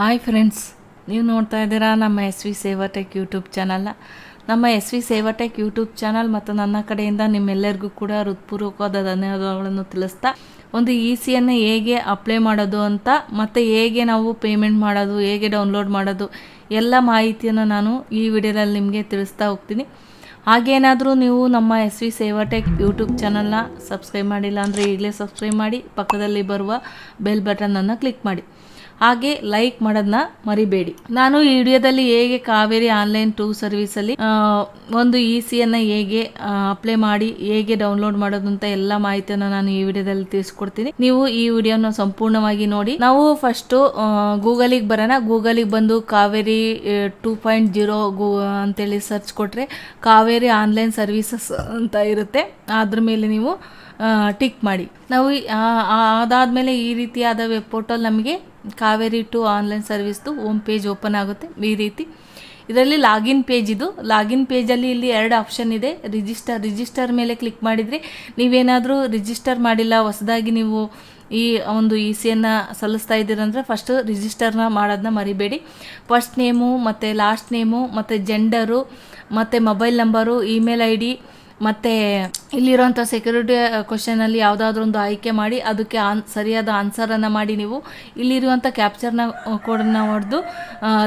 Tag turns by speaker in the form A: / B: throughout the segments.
A: Hi friends ನೀವು ನೋಡ್ತಾ ಇದ್ದೀರಾ ನಮ್ಮ ಎಸ್ ವಿ ಸೇವಾಟೆಕ್ ಯೂಟ್ಯೂಬ್ ಚಾನಲ್ನ ನಮ್ಮ S V Sevatech YouTube channel ಮತ್ತು ನನ್ನ ಕಡೆಯಿಂದ ನಿಮ್ಮೆಲ್ಲರಿಗೂ ಕೂಡ ಹೃತ್ಪೂರ್ವಕವಾದ ಧನ್ಯವಾದಗಳನ್ನು ತಿಳಿಸ್ತಾ, ಒಂದು ಇ ಸಿಯನ್ನು ಹೇಗೆ ಅಪ್ಲೈ ಮಾಡೋದು ಅಂತ, ಮತ್ತು ಹೇಗೆ ನಾವು ಪೇಮೆಂಟ್ ಮಾಡೋದು, ಹೇಗೆ ಡೌನ್ಲೋಡ್ ಮಾಡೋದು, ಎಲ್ಲ ಮಾಹಿತಿಯನ್ನು ನಾನು ಈ ವಿಡಿಯೋದಲ್ಲಿ ನಿಮಗೆ ತಿಳಿಸ್ತಾ ಹೋಗ್ತೀನಿ. ಹಾಗೇನಾದರೂ ನೀವು ನಮ್ಮ ಎಸ್ ವಿ ಸೇವಾಟೆಕ್ ಯೂಟ್ಯೂಬ್ ಚಾನಲ್ನ ಸಬ್ಸ್ಕ್ರೈಬ್ ಮಾಡಿಲ್ಲ ಅಂದರೆ ಈಗಲೇ ಸಬ್ಸ್ಕ್ರೈಬ್ ಮಾಡಿ, ಪಕ್ಕದಲ್ಲಿ ಬರುವ ಬೆಲ್ ಬಟನನ್ನು ಕ್ಲಿಕ್ ಮಾಡಿ. ಹಾಗೆ ಲೈಕ್ ಮಾಡೋದನ್ನ ಮರಿಬೇಡಿ. ನಾನು ಈ ವಿಡಿಯೋದಲ್ಲಿ ಹೇಗೆ ಕಾವೇರಿ ಆನ್ಲೈನ್ ಟೂ ಸರ್ವಿಸಲ್ಲಿ ಒಂದು ಇ ಸಿಯನ್ನು ಹೇಗೆ ಅಪ್ಲೈ ಮಾಡಿ, ಹೇಗೆ ಡೌನ್ಲೋಡ್ ಮಾಡೋದು ಅಂತ ಎಲ್ಲ ಮಾಹಿತಿಯನ್ನು ನಾನು ಈ ವಿಡಿಯೋದಲ್ಲಿ ತಿಳಿಸ್ಕೊಡ್ತೀನಿ. ನೀವು ಈ ವಿಡಿಯೋನ ಸಂಪೂರ್ಣವಾಗಿ ನೋಡಿ. ನಾವು ಫಸ್ಟು ಗೂಗಲಿಗೆ ಬರೋಣ. ಗೂಗಲಿಗೆ ಬಂದು ಕಾವೇರಿ ಟೂ ಪಾಯಿಂಟ್ ಜೀರೋ ಗೂ ಅಂತೇಳಿ ಸರ್ಚ್ ಕೊಟ್ಟರೆ ಕಾವೇರಿ ಆನ್ಲೈನ್ ಸರ್ವಿಸಸ್ ಅಂತ ಇರುತ್ತೆ. ಅದ್ರ ಮೇಲೆ ನೀವು ಟಿಕ್ ಮಾಡಿ. ನಾವು ಅದಾದಮೇಲೆ ಈ ರೀತಿಯಾದ ವೆಬ್ ಪೋರ್ಟಲ್ ನಮಗೆ ಕಾವೇರಿ ಟು ಆನ್ಲೈನ್ ಸರ್ವಿಸ್ದು ಹೋಮ್ ಪೇಜ್ ಓಪನ್ ಆಗುತ್ತೆ. ಈ ರೀತಿ. ಇದರಲ್ಲಿ ಲಾಗಿನ್ ಪೇಜ್ ಇದು. ಲಾಗಿನ್ ಪೇಜಲ್ಲಿ ಇಲ್ಲಿ ಎರಡು ಆಪ್ಷನ್ ಇದೆ. ರಿಜಿಸ್ಟರ್ ರಿಜಿಸ್ಟರ್ ಮೇಲೆ ಕ್ಲಿಕ್ ಮಾಡಿದರೆ ನೀವೇನಾದರೂ ರಿಜಿಸ್ಟರ್ ಮಾಡಿಲ್ಲ, ಹೊಸದಾಗಿ ನೀವು ಈ ಒಂದು ಇ ಸಿಯನ್ನು ಸಲ್ಲಿಸ್ತಾ ಇದ್ದೀರಂದರೆ ಫಸ್ಟು ರಿಜಿಸ್ಟರ್ನ ಮಾಡೋದನ್ನ ಮರಿಬೇಡಿ. ಫಸ್ಟ್ ನೇಮು ಮತ್ತು ಲಾಸ್ಟ್ ನೇಮು ಮತ್ತು ಜೆಂಡರು ಮತ್ತು mobile number email I D ಮತ್ತು ಇಲ್ಲಿರೋಂಥ ಸೆಕ್ಯೂರಿಟಿ ಕ್ವಶನಲ್ಲಿ ಯಾವುದಾದ್ರೂ ಒಂದು ಆಯ್ಕೆ ಮಾಡಿ ಅದಕ್ಕೆ ಆನ್, ಸರಿಯಾದ ಆನ್ಸರನ್ನು ಮಾಡಿ ನೀವು ಇಲ್ಲಿರುವಂಥ ಕ್ಯಾಪ್ಚರ್ನ ಕೋಡನ್ನು ಹೊಡೆದು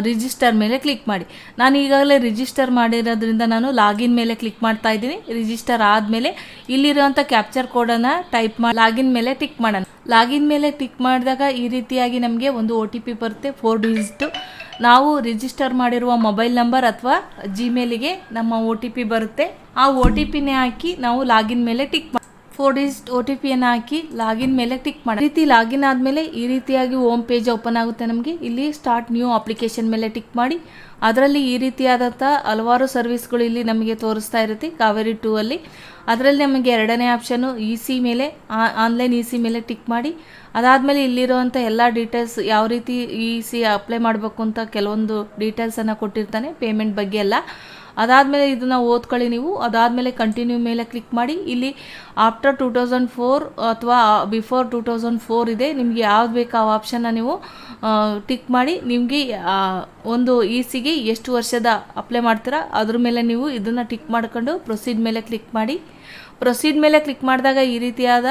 A: ರಿಜಿಸ್ಟರ್ ಮೇಲೆ ಕ್ಲಿಕ್ ಮಾಡಿ. ನಾನು ಈಗಾಗಲೇ ರಿಜಿಸ್ಟರ್ ಮಾಡಿರೋದ್ರಿಂದ ನಾನು ಲಾಗಿನ್ ಮೇಲೆ ಕ್ಲಿಕ್ ಮಾಡ್ತಾ ಇದ್ದೀನಿ. ರಿಜಿಸ್ಟರ್ ಆದಮೇಲೆ ಇಲ್ಲಿರುವಂಥ ಕ್ಯಾಪ್ಚರ್ ಕೋಡನ್ನು ಟೈಪ್ ಮಾಡಿ ಲಾಗಿನ್ ಮೇಲೆ ಟಿಕ್ ಮಾಡೋಣ. ಲಾಗಿನ್ ಮೇಲೆ ಟಿಕ್ ಮಾಡಿದಾಗ ಈ ರೀತಿಯಾಗಿ ನಮಗೆ ಒಂದು ಒ ಟಿ ಪಿ ಬರುತ್ತೆ. ಫೋರ್ ಡಿಜಿಟು ನಾವು ರಿಜಿಸ್ಟರ್ ಮಾಡಿರುವ ಮೊಬೈಲ್ ನಂಬರ್ ಅಥವಾ ಜಿಮೇಲಿಗೆ ನಮ್ಮ ಒ ಬರುತ್ತೆ. ಆ ಒ ಟಿ ಹಾಕಿ ನಾವು ಲಾಗಿನ್ ಮೇಲೆ ಟಿಕ್ ಮಾಡಿ ಫೋರ್ ಡಿಜಿಟ್ ಒ ಟಿ ಪಿಯನ್ನು ಹಾಕಿ ಲಾಗಿನ್ ಮೇಲೆ ಟಿಕ್ ಮಾಡಿ. ರೀತಿ ಲಾಗಿನ್ ಆದಮೇಲೆ ಈ ರೀತಿಯಾಗಿ ಹೋಮ್ ಪೇಜ್ ಓಪನ್ ಆಗುತ್ತೆ ನಮಗೆ. ಇಲ್ಲಿ ಸ್ಟಾರ್ಟ್ ನ್ಯೂ ಅಪ್ಲಿಕೇಶನ್ ಮೇಲೆ ಟಿಕ್ ಮಾಡಿ. ಅದರಲ್ಲಿ ಈ ರೀತಿಯಾದಂಥ ಹಲವಾರು ಸರ್ವಿಸ್ಗಳು ಇಲ್ಲಿ ನಮಗೆ ತೋರಿಸ್ತಾ ಇರುತ್ತೆ ಕಾವೇರಿ ಟೂ ಅಲ್ಲಿ. ಅದರಲ್ಲಿ ನಮಗೆ ಎರಡನೇ ಆಪ್ಷನು ಇ ಸಿ ಮೇಲೆ ಆನ್ಲೈನ್ ಇ ಸಿ ಮೇಲೆ ಟಿಕ್ ಮಾಡಿ. ಅದಾದಮೇಲೆ ಇಲ್ಲಿರುವಂಥ ಎಲ್ಲ ಡೀಟೇಲ್ಸ್ ಯಾವ ರೀತಿ ಇ ಸಿ ಅಪ್ಲೈ ಮಾಡಬೇಕು ಅಂತ ಕೆಲವೊಂದು ಡೀಟೇಲ್ಸನ್ನು ಕೊಟ್ಟಿರ್ತಾನೆ ಪೇಮೆಂಟ್ ಬಗ್ಗೆ ಎಲ್ಲ. ಅದಾದಮೇಲೆ ಇದನ್ನು ಓದ್ಕೊಳ್ಳಿ ನೀವು. ಅದಾದಮೇಲೆ ಕಂಟಿನ್ಯೂ ಮೇಲೆ ಕ್ಲಿಕ್ ಮಾಡಿ. ಇಲ್ಲಿ ಆಫ್ಟರ್ ಟೂ ತೌಸಂಡ್ ಫೋರ್ ಅಥವಾ ಬಿಫೋರ್ ಟೂ ತೌಸಂಡ್ ಫೋರ್ ಇದೆ, ನಿಮಗೆ ಯಾವ್ದು ಬೇಕು ಆ ಆಪ್ಷನ್ನ ನೀವು ಟಿಕ್ ಮಾಡಿ. ನಿಮಗೆ ಒಂದು ಇ ಸಿಗೆ ಎಷ್ಟು ವರ್ಷದ ಅಪ್ಲೈ ಮಾಡ್ತೀರಾ, ಅದ್ರ ಮೇಲೆ ನೀವು ಇದನ್ನು ಟಿಕ್ ಮಾಡ್ಕೊಂಡು ಪ್ರೊಸೀಡ್ ಮೇಲೆ ಕ್ಲಿಕ್ ಮಾಡಿ. ಪ್ರೊಸೀಡ್ ಮೇಲೆ ಕ್ಲಿಕ್ ಮಾಡಿದಾಗ ಈ ರೀತಿಯಾದ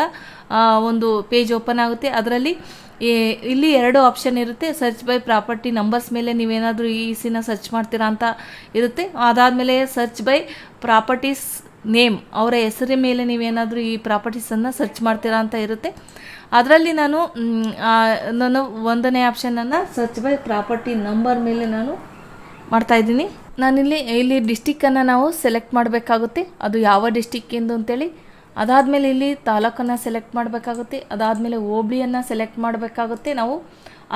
A: ಒಂದು ಪೇಜ್ ಓಪನ್ ಆಗುತ್ತೆ. ಅದರಲ್ಲಿ ಇಲ್ಲಿ ಎರಡು ಆಪ್ಷನ್ ಇರುತ್ತೆ. ಸರ್ಚ್ ಬೈ ಪ್ರಾಪರ್ಟಿ ನಂಬರ್ಸ್ ಮೇಲೆ ನೀವೇನಾದರೂ ಈ ಸಿನ ಸರ್ಚ್ ಮಾಡ್ತೀರಾ ಅಂತ ಇರುತ್ತೆ. ಅದಾದಮೇಲೆ ಸರ್ಚ್ ಬೈ ಪ್ರಾಪರ್ಟೀಸ್ ನೇಮ್ ಅವರ ಹೆಸರಿನ ಮೇಲೆ ನೀವೇನಾದರೂ ಈ ಪ್ರಾಪರ್ಟೀಸನ್ನು ಸರ್ಚ್ ಮಾಡ್ತೀರಾ ಅಂತ ಇರುತ್ತೆ. ಅದರಲ್ಲಿ ನಾನು ನಾನು ಒಂದನೇ ಆಪ್ಷನನ್ನು ಸರ್ಚ್ ಬೈ ಪ್ರಾಪರ್ಟಿ ನಂಬರ್ ಮೇಲೆ ನಾನು ಮಾಡ್ತಾಯಿದ್ದೀನಿ ನಾನಿಲ್ಲಿ, ಇಲ್ಲಿ ಡಿಸ್ಟಿಕ್ಕನ್ನು ನಾವು ಸೆಲೆಕ್ಟ್ ಮಾಡಬೇಕಾಗುತ್ತೆ. ಅದು ಯಾವ ಡಿಸ್ಟಿಕ್ ಎಂದು ಅಂತೇಳಿ ಅದಾದಮೇಲೆ ಇಲ್ಲಿ ತಾಲೂಕನ್ನು ಸೆಲೆಕ್ಟ್ ಮಾಡಬೇಕಾಗುತ್ತೆ, ಅದಾದಮೇಲೆ ಹೋಬ್ಳಿಯನ್ನು ಸೆಲೆಕ್ಟ್ ಮಾಡಬೇಕಾಗುತ್ತೆ. ನಾವು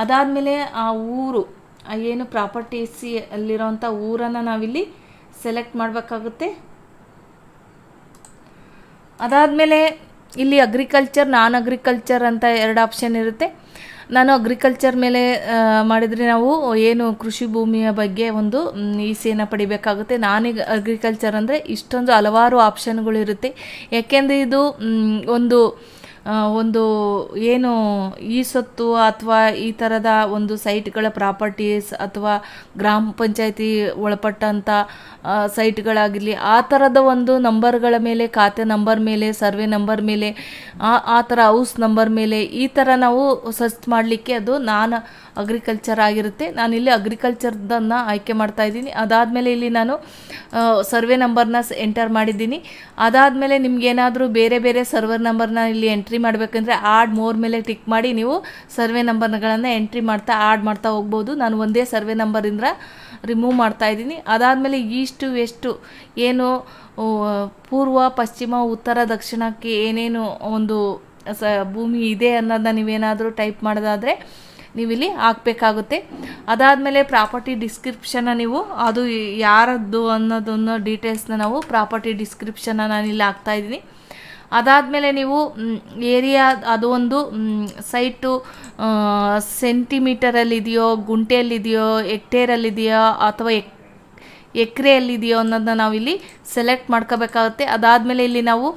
A: ಅದಾದಮೇಲೆ ಆ ಊರು ಏನು ಏನು ಪ್ರಾಪರ್ಟೀಸಿ ಅಲ್ಲಿರೋಂಥ ಊರನ್ನು ನಾವಿಲ್ಲಿ ಸೆಲೆಕ್ಟ್ ಮಾಡಬೇಕಾಗುತ್ತೆ. ಅದಾದಮೇಲೆ ಇಲ್ಲಿ ಅಗ್ರಿಕಲ್ಚರ್ ನಾನ್ ಅಗ್ರಿಕಲ್ಚರ್ ಅಂತ ಎರಡು ಆಪ್ಷನ್ ಇರುತ್ತೆ. ನಾನು ಅಗ್ರಿಕಲ್ಚರ್ ಮೇಲೆ ಮಾಡಿದರೆ ನಾವು ಏನು ಕೃಷಿ ಭೂಮಿಯ ಬಗ್ಗೆ ಒಂದು ಈಸೆಯನ್ನು ಪಡಿಬೇಕಾಗುತ್ತೆ. ನಾನೀಗ ಅಗ್ರಿಕಲ್ಚರ್ ಅಂದರೆ ಇಷ್ಟೊಂದು ಹಲವಾರು ಆಪ್ಷನ್ಗಳು ಇರುತ್ತೆ. ಯಾಕೆಂದರೆ ಇದು ಒಂದು ಒಂದು ಏನು ಈ ಸೊತ್ತು ಅಥವಾ ಈ ಥರದ ಒಂದು ಸೈಟ್ಗಳ ಪ್ರಾಪರ್ಟೀಸ್ ಅಥವಾ ಗ್ರಾಮ ಪಂಚಾಯತಿ ಒಳಪಟ್ಟಂಥ ಸೈಟ್ಗಳಾಗಿರಲಿ, ಆ ಥರದ ಒಂದು ನಂಬರ್ಗಳ ಮೇಲೆ, ಖಾತೆ ನಂಬರ್ ಮೇಲೆ, ಸರ್ವೆ ನಂಬರ್ ಮೇಲೆ, ಆ ಆ ಥರ ಹೌಸ್ ನಂಬರ್ ಮೇಲೆ ಈ ಥರ ನಾವು ಸರ್ಚ್ ಮಾಡಲಿಕ್ಕೆ ಅದು ನಾನು ಅಗ್ರಿಕಲ್ಚರ್ ಆಗಿರುತ್ತೆ. ನಾನಿಲ್ಲಿ ಅಗ್ರಿಕಲ್ಚರ್ದನ್ನು ಆಯ್ಕೆ ಮಾಡ್ತಾ ಇದ್ದೀನಿ. ಅದಾದಮೇಲೆ ಇಲ್ಲಿ ನಾನು ಸರ್ವೆ ನಂಬರ್ನ ಎಂಟರ್ ಮಾಡಿದ್ದೀನಿ. ಅದಾದಮೇಲೆ ನಿಮ್ಗೇನಾದರೂ ಬೇರೆ ಬೇರೆ ಸರ್ವರ್ ನಂಬರ್ನ ಇಲ್ಲಿ ಎಂಟ್ರಿ ಮಾಡಬೇಕಂದ್ರೆ ಆಡ್ ಮೋರ್ ಮೇಲೆ ಟಿಕ್ ಮಾಡಿ ನೀವು ಸರ್ವೆ ನಂಬರ್ಗಳನ್ನು ಎಂಟ್ರಿ ಮಾಡ್ತಾ ಆಡ್ ಮಾಡ್ತಾ ಹೋಗ್ಬೋದು. ನಾನು ಒಂದೇ ಸರ್ವೆ ನಂಬರಿಂದ ರಿಮೂವ್ ಮಾಡ್ತಾ ಇದ್ದೀನಿ. ಅದಾದಮೇಲೆ ಈಸ್ಟು, ವೆಸ್ಟು, ಏನು ಪೂರ್ವ, ಪಶ್ಚಿಮ, ಉತ್ತರ, ದಕ್ಷಿಣಕ್ಕೆ ಏನೇನು ಒಂದು ಸ ಭೂಮಿ ಇದೆ ಅನ್ನೋದನ್ನ ನೀವೇನಾದರೂ ಟೈಪ್ ಮಾಡೋದಾದರೆ ನೀವಿಲ್ಲಿ ಹಾಕಬೇಕಾಗುತ್ತೆ. ಅದಾದಮೇಲೆ ಪ್ರಾಪರ್ಟಿ ಡಿಸ್ಕ್ರಿಪ್ಷನ್ನ ನೀವು, ಅದು ಯಾರದ್ದು ಅನ್ನೋದನ್ನು ಡೀಟೇಲ್ಸ್ನ ನಾವು ಪ್ರಾಪರ್ಟಿ ಡಿಸ್ಕ್ರಿಪ್ಷನ್ನ ನಾನು ಇಲ್ಲಿ ಹಾಕ್ತಾಯಿದ್ದೀನಿ ಅದಾದಮೇಲೆ ನೀವು ಏರಿಯಾ, ಅದು ಒಂದು ಸೈಟು ಸೆಂಟಿಮೀಟರಲ್ಲಿದೆಯೋ, ಗುಂಟೆಯಲ್ಲಿದೆಯೋ, ಹೆಕ್ಟೇರಲ್ಲಿದೆಯೋ, ಅಥವಾ ಎಕ್ ಎಕ್ರೆಯಲ್ಲಿದೆಯೋ ಅನ್ನೋದನ್ನ ನಾವಿಲ್ಲಿ ಸೆಲೆಕ್ಟ್ ಮಾಡ್ಕೋಬೇಕಾಗುತ್ತೆ. ಅದಾದಮೇಲೆ ಇಲ್ಲಿ ನಾವು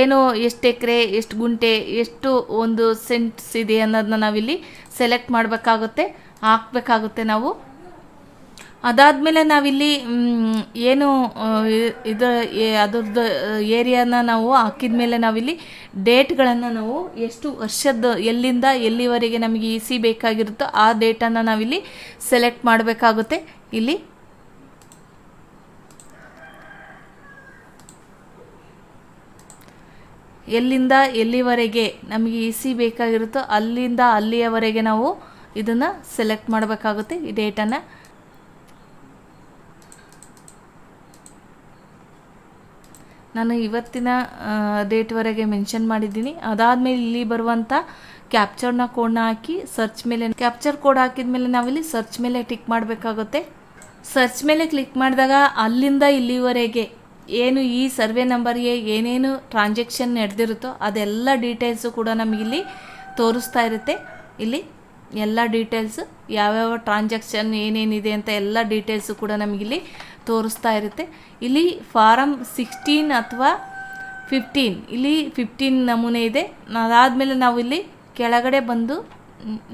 A: ಏನು ಎಷ್ಟು ಎಕರೆ, ಎಷ್ಟು ಗುಂಟೆ, ಎಷ್ಟು ಒಂದು ಸೆಂಟ್ಸ್ ಇದೆ ಅನ್ನೋದನ್ನ ನಾವಿಲ್ಲಿ ಸೆಲೆಕ್ಟ್ ಮಾಡಬೇಕಾಗುತ್ತೆ, ಹಾಕಬೇಕಾಗುತ್ತೆ ನಾವು. ಅದಾದಮೇಲೆ ನಾವಿಲ್ಲಿ ಏನು ಇದು ಅದರದ್ದು ಏರಿಯಾನ ನಾವು ಹಾಕಿದ ಮೇಲೆ ನಾವಿಲ್ಲಿ ಡೇಟ್ಗಳನ್ನು ನಾವು ಎಷ್ಟು ವರ್ಷದ ಎಲ್ಲಿಂದ ಎಲ್ಲಿವರೆಗೆ ನಮಗೆ ಇ ಸಿ ಬೇಕಾಗಿರುತ್ತೋ ಆ ಡೇಟನ್ನು ನಾವಿಲ್ಲಿ ಸೆಲೆಕ್ಟ್ ಮಾಡಬೇಕಾಗುತ್ತೆ. ಇಲ್ಲಿ ಎಲ್ಲಿಂದ ಎಲ್ಲಿವರೆಗೆ ನಮಗೆ ಇ ಸಿ ಬೇಕಾಗಿರುತ್ತೋ ಅಲ್ಲಿಂದ ಅಲ್ಲಿಯವರೆಗೆ ನಾವು ಇದನ್ನು ಸೆಲೆಕ್ಟ್ ಮಾಡಬೇಕಾಗುತ್ತೆ. ಈ ಡೇಟನ್ನು ನಾನು ಇವತ್ತಿನ ಡೇಟ್ವರೆಗೆ ಮೆನ್ಷನ್ ಮಾಡಿದ್ದೀನಿ. ಅದಾದಮೇಲೆ ಇಲ್ಲಿ ಬರುವಂಥ ಕ್ಯಾಪ್ಚರ್ನ ಕೋಡ್ನ ಹಾಕಿ ಸರ್ಚ್ ಮೇಲೆ ಕ್ಯಾಪ್ಚರ್ ಕೋಡ್ ಹಾಕಿದ ಮೇಲೆ ನಾವಿಲ್ಲಿ ಸರ್ಚ್ ಮೇಲೆ ಟಿಕ್ ಮಾಡಬೇಕಾಗುತ್ತೆ. ಸರ್ಚ್ ಮೇಲೆ ಕ್ಲಿಕ್ ಮಾಡಿದಾಗ ಅಲ್ಲಿಂದ ಇಲ್ಲಿವರೆಗೆ ಏನು ಈ ಸರ್ವೆ ನಂಬರ್ಗೆ ಏನೇನು ಟ್ರಾನ್ಸಾಕ್ಷನ್ ನಡೆದಿರುತ್ತೋ ಅದೆಲ್ಲ ಡೀಟೇಲ್ಸು ಕೂಡ ನಮಗಿಲ್ಲಿ ತೋರಿಸ್ತಾ ಇರುತ್ತೆ. ಇಲ್ಲಿ ಎಲ್ಲ ಡೀಟೇಲ್ಸು, ಯಾವ್ಯಾವ ಟ್ರಾನ್ಸಾಕ್ಷನ್ ಏನೇನಿದೆ ಅಂತ ಎಲ್ಲ ಡೀಟೇಲ್ಸು ಕೂಡ ನಮಗಿಲ್ಲಿ ತೋರಿಸ್ತಾ ಇರುತ್ತೆ. ಇಲ್ಲಿ ಫಾರಮ್ ಸಿಕ್ಸ್ಟೀನ್ ಅಥವಾ ಫಿಫ್ಟೀನ್, ಇಲ್ಲಿ ಫಿಫ್ಟೀನ್ ನಮೂನೆ ಇದೆ. ಅದಾದಮೇಲೆ ನಾವು ಇಲ್ಲಿ ಕೆಳಗಡೆ ಬಂದು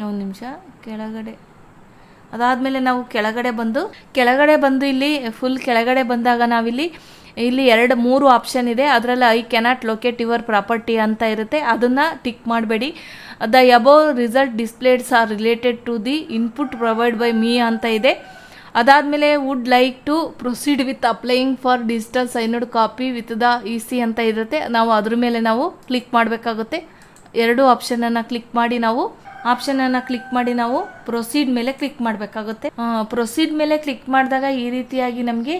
A: ಒಂದು ನಿಮಿಷ, ಕೆಳಗಡೆ. ಅದಾದಮೇಲೆ ನಾವು ಕೆಳಗಡೆ ಬಂದು ಕೆಳಗಡೆ ಬಂದು ಇಲ್ಲಿ ಫುಲ್ ಕೆಳಗಡೆ ಬಂದಾಗ ನಾವಿಲ್ಲಿ ಇಲ್ಲಿ ಎರಡು ಮೂರು ಆಪ್ಷನ್ ಇದೆ. ಅದರಲ್ಲಿ I cannot locate your property ಅಂತ ಇರುತ್ತೆ. ಅದನ್ನು ಟಿಕ್ ಮಾಡಬೇಡಿ. The above result displayed are related to the input provide by me ಅಂತ ಇದೆ. ಅದಾದಮೇಲೆ would like to proceed with applying for digital signed copy with the E C ಅಂತ ಇರುತ್ತೆ. ನಾವು ಅದ್ರ ಮೇಲೆ ನಾವು ಕ್ಲಿಕ್ ಮಾಡಬೇಕಾಗುತ್ತೆ. ಎರಡು ಆಪ್ಷನನ್ನು ಕ್ಲಿಕ್ ಮಾಡಿ ನಾವು ಆಪ್ಷನನ್ನು ಕ್ಲಿಕ್ ಮಾಡಿ ನಾವು ಪ್ರೊಸೀಡ್ ಮೇಲೆ ಕ್ಲಿಕ್ ಮಾಡಬೇಕಾಗುತ್ತೆ. ಪ್ರೊಸೀಡ್ ಮೇಲೆ ಕ್ಲಿಕ್ ಮಾಡಿದಾಗ ಈ ರೀತಿಯಾಗಿ ನಮಗೆ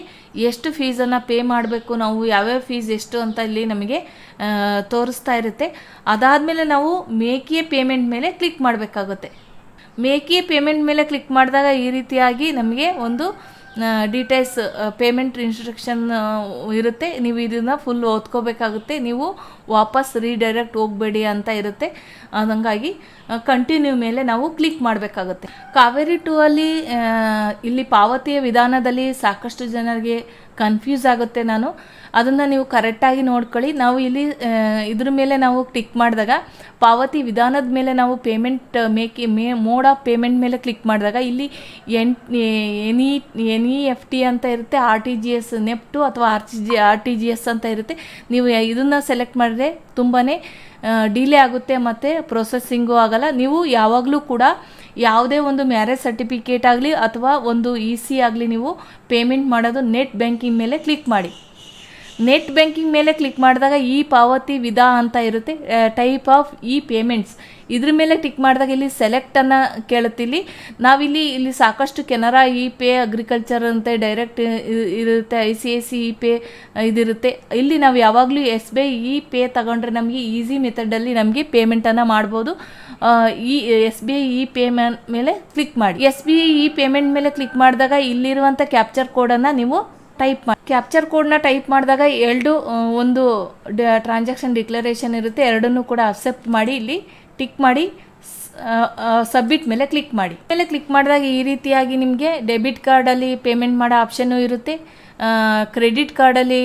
A: ಎಷ್ಟು ಫೀಸನ್ನು ಪೇ ಮಾಡಬೇಕು, ನಾವು ಯಾವ್ಯಾವ ಫೀಸ್ ಎಷ್ಟು ಅಂತ ಇಲ್ಲಿ ನಮಗೆ ತೋರಿಸ್ತಾ ಇರುತ್ತೆ. ಅದಾದಮೇಲೆ ನಾವು ಮೇಕಿಯ ಪೇಮೆಂಟ್ ಮೇಲೆ ಕ್ಲಿಕ್ ಮಾಡಬೇಕಾಗುತ್ತೆ. ಮೇಕಿ ಪೇಮೆಂಟ್ ಮೇಲೆ ಕ್ಲಿಕ್ ಮಾಡಿದಾಗ ಈ ರೀತಿಯಾಗಿ ನಮಗೆ ಒಂದು ಡೀಟೇಲ್ಸ್ ಪೇಮೆಂಟ್ ಇನ್ಸ್ಟ್ರಕ್ಷನ್ ಇರುತ್ತೆ. ನೀವು ಇದನ್ನು ಫುಲ್ ಓದ್ಕೋಬೇಕಾಗುತ್ತೆ. ನೀವು ವಾಪಸ್ ರೀಡೈರೆಕ್ಟ್ ಹೋಗಬೇಡಿ ಅಂತ ಇರುತ್ತೆ. ಹಂಗಾಗಿ ಕಂಟಿನ್ಯೂ ಮೇಲೆ ನಾವು ಕ್ಲಿಕ್ ಮಾಡಬೇಕಾಗುತ್ತೆ. ಕಾವೇರಿ ಟೂ ಅಲ್ಲಿ ಇಲ್ಲಿ ಪಾವತಿಯ ವಿಧಾನದಲ್ಲಿ ಸಾಕಷ್ಟು ಜನರಿಗೆ ಕನ್ಫ್ಯೂಸ್ ಆಗುತ್ತೆ ನಾನು. ಅದನ್ನು ನೀವು ಕರೆಕ್ಟಾಗಿ ನೋಡ್ಕೊಳ್ಳಿ. ನಾವು ಇಲ್ಲಿ ಇದ್ರ ಮೇಲೆ ನಾವು ಕ್ಲಿಕ್ ಮಾಡಿದಾಗ, ಪಾವತಿ ವಿಧಾನದ ಮೇಲೆ ನಾವು payment make may mode of payment ಮೇಲೆ ಕ್ಲಿಕ್ ಮಾಡಿದಾಗ, ಇಲ್ಲಿ ಎನ್ ಎನಿ, ಎನ್ ಇ ಎಫ್ ಟಿ ಅಂತ ಇರುತ್ತೆ, R T G S, NEFT ಅಥವಾ R G, R T G S ಅಂತ ಇರುತ್ತೆ. ನೀವು ಇದನ್ನು ಸೆಲೆಕ್ಟ್ ಮಾಡಿದ್ರೆ ತುಂಬಾ ಡಿಲೇ ಆಗುತ್ತೆ ಮತ್ತು ಪ್ರೊಸೆಸ್ಸಿಂಗು ಆಗಲ್ಲ. ನೀವು ಯಾವಾಗಲೂ ಕೂಡ ಯಾವುದೇ ಒಂದು ಮ್ಯಾರೇಜ್ ಸರ್ಟಿಫಿಕೇಟ್ ಆಗಲಿ ಅಥವಾ ಒಂದು ಇ ಸಿ ಆಗಲಿ ನೀವು ಪೇಮೆಂಟ್ ಮಾಡೋದು ನೆಟ್ ಬ್ಯಾಂಕಿಂಗ್ ಮೇಲೆ ಕ್ಲಿಕ್ ಮಾಡಿ. ನೆಟ್ ಬ್ಯಾಂಕಿಂಗ್ ಮೇಲೆ ಕ್ಲಿಕ್ ಮಾಡಿದಾಗ ಈ ಪಾವತಿ ವಿಧ ಅಂತ ಇರುತ್ತೆ ಟೈಪ್ ಆಫ್ ಇ ಪೇಮೆಂಟ್ಸ್ ಇದ್ರ ಮೇಲೆ ಟಿಕ್ ಮಾಡಿದಾಗ ಇಲ್ಲಿ ಸೆಲೆಕ್ಟ್ ಅನ್ನ ಕೇಳುತ್ತಿಲ್ಲಿ. ನಾವಿಲ್ಲಿ ಇಲ್ಲಿ ಸಾಕಷ್ಟು ಕೆನರಾ, ಇ ಪೇ ಅಗ್ರಿಕಲ್ಚರ್ ಅಂತ ಡೈರೆಕ್ಟ್ ಇರುತ್ತೆ I C I C E pay ಇದಿರುತ್ತೆ. ಇಲ್ಲಿ ನಾವು ಯಾವಾಗಲೂ S B I, E pay ತಗೊಂಡ್ರೆ ನಮಗೆ ಈಸಿ ಮೆಥಡಲ್ಲಿ ನಮಗೆ ಪೇಮೆಂಟನ್ನು ಮಾಡ್ಬೋದು. ಈ S B I, E payment ಮೇಲೆ ಕ್ಲಿಕ್ ಮಾಡಿ. S B I, E payment ಮೇಲೆ ಕ್ಲಿಕ್ ಮಾಡಿದಾಗ ಇಲ್ಲಿರುವಂಥ ಕ್ಯಾಪ್ಚರ್ ಕೋಡನ್ನು ನೀವು ಟೈಪ್ ಮಾಡಿ. ಕ್ಯಾಪ್ಚರ್ ಕೋಡ್ನ ಟೈಪ್ ಮಾಡಿದಾಗ ಎರಡು ಒಂದು ಟ್ರಾನ್ಸಾಕ್ಷನ್ ಡಿಕ್ಲರೇಷನ್ ಇರುತ್ತೆ. ಎರಡನ್ನೂ ಕೂಡ ಅಕ್ಸೆಪ್ಟ್ ಮಾಡಿ ಇಲ್ಲಿ ಟಿಕ್ ಮಾಡಿ ಸಬ್ಮಿಟ್ ಮೇಲೆ ಕ್ಲಿಕ್ ಮಾಡಿ. ಮೇಲೆ ಕ್ಲಿಕ್ ಮಾಡಿದಾಗ ಈ ರೀತಿಯಾಗಿ ನಿಮಗೆ ಡೆಬಿಟ್ ಕಾರ್ಡಲ್ಲಿ ಪೇಮೆಂಟ್ ಮಾಡೋ ಆಪ್ಷನ್ನು ಇರುತ್ತೆ. ಕ್ರೆಡಿಟ್ ಕಾರ್ಡಲ್ಲಿ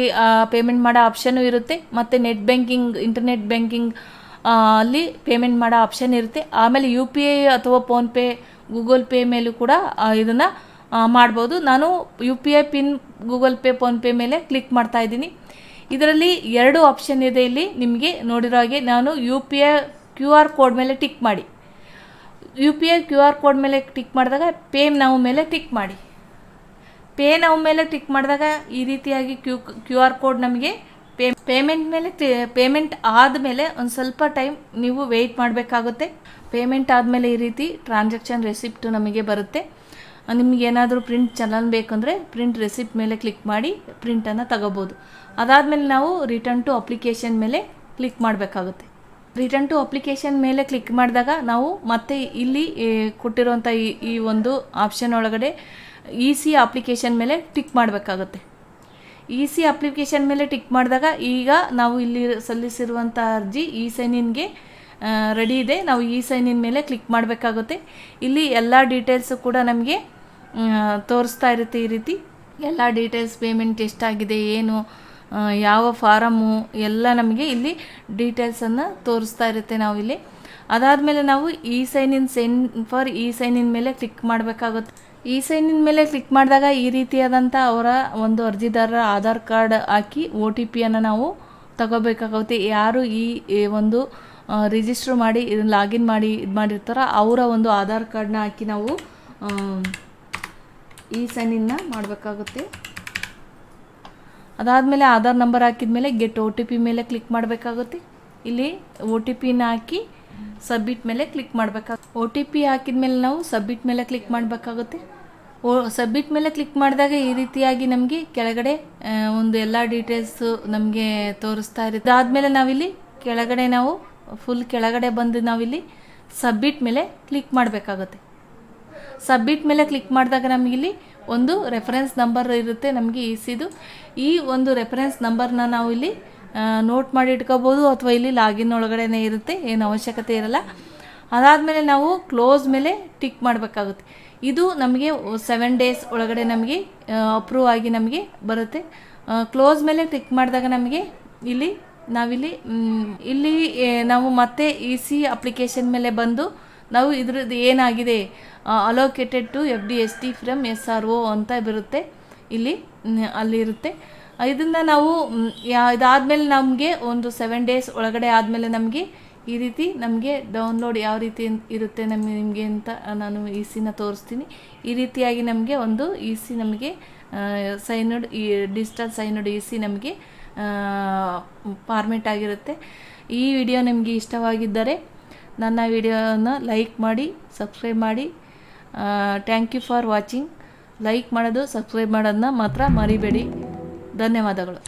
A: ಪೇಮೆಂಟ್ ಮಾಡೋ ಆಪ್ಷನ್ನು ಇರುತ್ತೆ. ಮತ್ತು ನೆಟ್ ಬ್ಯಾಂಕಿಂಗ್, ಇಂಟರ್ನೆಟ್ ಬ್ಯಾಂಕಿಂಗ್ ಅಲ್ಲಿ ಪೇಮೆಂಟ್ ಮಾಡೋ ಆಪ್ಷನ್ ಇರುತ್ತೆ. ಆಮೇಲೆ ಯು ಪಿ ಐ ಅಥವಾ ಫೋನ್ಪೇ, ಗೂಗಲ್ ಪೇ ಮೇಲೂ ಕೂಡ ಇದನ್ನು ಮಾಡ್ಬೋದು. ನಾನು U P I pin, Google Pay, PhonePe ಮೇಲೆ ಕ್ಲಿಕ್ ಮಾಡ್ತಾ ಇದ್ದೀನಿ. ಇದರಲ್ಲಿ ಎರಡು ಆಪ್ಷನ್ ಇದೆ ಇಲ್ಲಿ ನಿಮಗೆ ನೋಡಿರೋ ಹಾಗೆ. ನಾನು U P I Q R code ಮೇಲೆ ಟಿಕ್ ಮಾಡಿ. U P I Q R code ಮೇಲೆ ಟಿಕ್ ಮಾಡಿದಾಗ ಪೇ ನಾವು ಮೇಲೆ ಟಿಕ್ ಮಾಡಿ. ಪೇ ನಾವು ಮೇಲೆ ಟಿಕ್ ಮಾಡಿದಾಗ ಈ ರೀತಿಯಾಗಿ ಕ್ಯೂ ಕ್ಯೂ ಆರ್ ಕೋಡ್ ನಮಗೆ ಪೇ ಪೇಮೆಂಟ್ ಮೇಲೆ ಪೇಮೆಂಟ್ ಆದಮೇಲೆ ಒಂದು ಸ್ವಲ್ಪ ಟೈಮ್ ನೀವು ವೆಯ್ಟ್ ಮಾಡಬೇಕಾಗುತ್ತೆ. ಪೇಮೆಂಟ್ ಆದಮೇಲೆ ಈ ರೀತಿ ಟ್ರಾನ್ಸಾಕ್ಷನ್ ರೆಸಿಪ್ಟು ನಮಗೆ ಬರುತ್ತೆ. ನಿಮ್ಗೆ ಏನಾದರೂ ಪ್ರಿಂಟ್ ಚಲನ್ ಬೇಕಂದರೆ ಪ್ರಿಂಟ್ ರೆಸಿಪ್ಟ್ ಮೇಲೆ ಕ್ಲಿಕ್ ಮಾಡಿ ಪ್ರಿಂಟನ್ನು ತಗೋಬೋದು. ಅದಾದಮೇಲೆ ನಾವು ರಿಟರ್ನ್ ಟು ಅಪ್ಲಿಕೇಶನ್ ಮೇಲೆ ಕ್ಲಿಕ್ ಮಾಡಬೇಕಾಗುತ್ತೆ. ರಿಟರ್ನ್ ಟು ಅಪ್ಲಿಕೇಶನ್ ಮೇಲೆ ಕ್ಲಿಕ್ ಮಾಡಿದಾಗ ನಾವು ಮತ್ತೆ ಇಲ್ಲಿ ಕೊಟ್ಟಿರುವಂಥ ಈ ಈ ಒಂದು ಆಪ್ಷನ್ ಒಳಗಡೆ ಇ ಸಿ ಅಪ್ಲಿಕೇಶನ್ ಮೇಲೆ ಟಿಕ್ ಮಾಡಬೇಕಾಗುತ್ತೆ. ಇ ಸಿ ಅಪ್ಲಿಕೇಶನ್ ಮೇಲೆ ಟಿಕ್ ಮಾಡಿದಾಗ ಈಗ ನಾವು ಇಲ್ಲಿ ಸಲ್ಲಿಸಿರುವಂಥ ಅರ್ಜಿ ಇ ಸೈನ್ ಇನ್ಗೆ ರೆಡಿ ಇದೆ. ನಾವು ಇ ಸೈನ್ ಇನ್ ಮೇಲೆ ಕ್ಲಿಕ್ ಮಾಡಬೇಕಾಗುತ್ತೆ. ಇಲ್ಲಿ ಎಲ್ಲ ಡೀಟೇಲ್ಸು ಕೂಡ ನಮಗೆ ತೋರಿಸ್ತಾ ಇರುತ್ತೆ ಈ ರೀತಿ. ಎಲ್ಲ ಡೀಟೇಲ್ಸ್ ಪೇಮೆಂಟ್ ಎಷ್ಟಾಗಿದೆ, ಏನು ಯಾವ ಫಾರಮ್ಮು ಎಲ್ಲ ನಮಗೆ ಇಲ್ಲಿ ಡೀಟೇಲ್ಸನ್ನು ತೋರಿಸ್ತಾ ಇರುತ್ತೆ ನಾವಿಲ್ಲಿ. ಅದಾದಮೇಲೆ ನಾವು E sign in sign for E sign in ಮೇಲೆ ಕ್ಲಿಕ್ ಮಾಡಬೇಕಾಗುತ್ತೆ. ಇ ಸೈನ್ ಇನ್ ಮೇಲೆ ಕ್ಲಿಕ್ ಮಾಡಿದಾಗ ಈ ರೀತಿಯಾದಂಥ ಅವರ ಒಂದು ಅರ್ಜಿದಾರರ ಆಧಾರ್ ಕಾರ್ಡ್ ಹಾಕಿ ಒ ಟಿ ಪಿಯನ್ನು ನಾವು ತಗೋಬೇಕಾಗುತ್ತೆ. ಯಾರು ಈ ಈ ಒಂದು ರಿಜಿಸ್ಟ್ರ್ ಮಾಡಿ ಲಾಗಿನ್ ಮಾಡಿ, ಇದು ಮಾಡಿರ್ತಾರೋ ಅವರ ಒಂದು ಆಧಾರ್ ಕಾರ್ಡ್ನ ಹಾಕಿ ನಾವು ಈ ಸೈನ್ ಮಾಡಬೇಕಾಗುತ್ತೆ. ಅದಾದಮೇಲೆ ಆಧಾರ್ ನಂಬರ್ ಹಾಕಿದ ಮೇಲೆ ಗೆಟ್ ಒ ಟಿ ಪಿ ಮೇಲೆ ಕ್ಲಿಕ್ ಮಾಡಬೇಕಾಗುತ್ತೆ. ಇಲ್ಲಿ ಒ ಟಿ ಪಿನ ಹಾಕಿ ಸಬ್ಮಿಟ್ ಮೇಲೆ ಕ್ಲಿಕ್ ಮಾಡಬೇಕಾಗುತ್ತೆ. ಒ ಟಿ ಪಿ ಹಾಕಿದ್ಮೇಲೆ ನಾವು ಸಬ್ಮಿಟ್ ಮೇಲೆ ಕ್ಲಿಕ್ ಮಾಡಬೇಕಾಗುತ್ತೆ. ಓ ಸಬ್ಮಿಟ್ ಮೇಲೆ ಕ್ಲಿಕ್ ಮಾಡಿದಾಗ ಈ ರೀತಿಯಾಗಿ ನಮಗೆ ಕೆಳಗಡೆ ಒಂದು ಎಲ್ಲ ಡೀಟೇಲ್ಸು ನಮಗೆ ತೋರಿಸ್ತಾ ಇರುತ್ತೆ. ಅದಾದಮೇಲೆ ನಾವಿಲ್ಲಿ ಕೆಳಗಡೆ ನಾವು, ಫುಲ್ ಕೆಳಗಡೆ ಬಂದು ನಾವಿಲ್ಲಿ ಸಬ್ಮಿಟ್ ಮೇಲೆ ಕ್ಲಿಕ್ ಮಾಡಬೇಕಾಗುತ್ತೆ. ಸಬ್ಮಿಟ್ ಮೇಲೆ ಕ್ಲಿಕ್ ಮಾಡಿದಾಗ ನಮಗಿಲ್ಲಿ ಒಂದು ರೆಫರೆನ್ಸ್ ನಂಬರ್ ಇರುತ್ತೆ, ನಮಗೆ ಇಸಿದು ಈ ಒಂದು ರೆಫರೆನ್ಸ್ ನಂಬರ್ನ ನಾವು ಇಲ್ಲಿ ನೋಟ್ ಮಾಡಿ ಇಟ್ಕೋಬೋದು ಅಥವಾ ಇಲ್ಲಿ ಲಾಗಿನ್ ಒಳಗಡೆನೇ ಇರುತ್ತೆ, ಏನು ಅವಶ್ಯಕತೆ ಇರಲ್ಲ. ಅದಾದಮೇಲೆ ನಾವು ಕ್ಲೋಸ್ ಮೇಲೆ ಟಿಕ್ ಮಾಡಬೇಕಾಗುತ್ತೆ. ಇದು ನಮಗೆ ಸೆವೆನ್ ಡೇಸ್ ಒಳಗಡೆ ನಮಗೆ ಅಪ್ರೂವ್ ಆಗಿ ನಮಗೆ ಬರುತ್ತೆ. ಕ್ಲೋಸ್ ಮೇಲೆ ಟಿಕ್ ಮಾಡಿದಾಗ ನಮಗೆ ಇಲ್ಲಿ, ನಾವಿಲ್ಲಿ ಇಲ್ಲಿ ನಾವು ಮತ್ತೆ ಇ ಸಿ ಅಪ್ಲಿಕೇಶನ್ ಮೇಲೆ ಬಂದು ನಾವು ಇದ್ರದ್ದು ಏನಾಗಿದೆ? Allocated to F D S T from S R O ಅಂತ ಬರುತ್ತೆ. ಇಲ್ಲಿ ಅಲ್ಲಿರುತ್ತೆ ಅಲ್ಲಿ ಇದನ್ನು ನಾವು ಯಾ, ಇದಾದಮೇಲೆ ನಮಗೆ ಒಂದು ಸೆವೆನ್ ಡೇಸ್ ಒಳಗಡೆ ಆದಮೇಲೆ ನಮಗೆ ಈ ರೀತಿ ನಮಗೆ ಡೌನ್ಲೋಡ್ ಯಾವ ರೀತಿ ಇರುತ್ತೆ ನಮಗೆ ನಿಮಗೆ ಅಂತ ನಾನು ಇ ಸಿನ ತೋರಿಸ್ತೀನಿ. ಈ ರೀತಿಯಾಗಿ ನಮಗೆ ಒಂದು ಇ ಸಿ ನಮಗೆ ಸೈನೋಡ್ ಈ ಡಿಜಿಟಲ್ ಸೈನ್ಡ್ ಇ ಸಿ ನಮಗೆ ಫಾರ್ಮೆಟ್ ಆಗಿರುತ್ತೆ. ಈ ವಿಡಿಯೋ ನಿಮಗೆ ಇಷ್ಟವಾಗಿದ್ದರೆ ನನ್ನ ವಿಡಿಯೋನ ಲೈಕ್ ಮಾಡಿ, ಸಬ್ಸ್ಕ್ರೈಬ್ ಮಾಡಿ. Thank you for watching like ಮಾಡೋದು, ಸಬ್ಸ್ಕ್ರೈಬ್ ಮಾಡೋದನ್ನ ಮಾತ್ರ ಮರಿಬೇಡಿ. ಧನ್ಯವಾದಗಳು.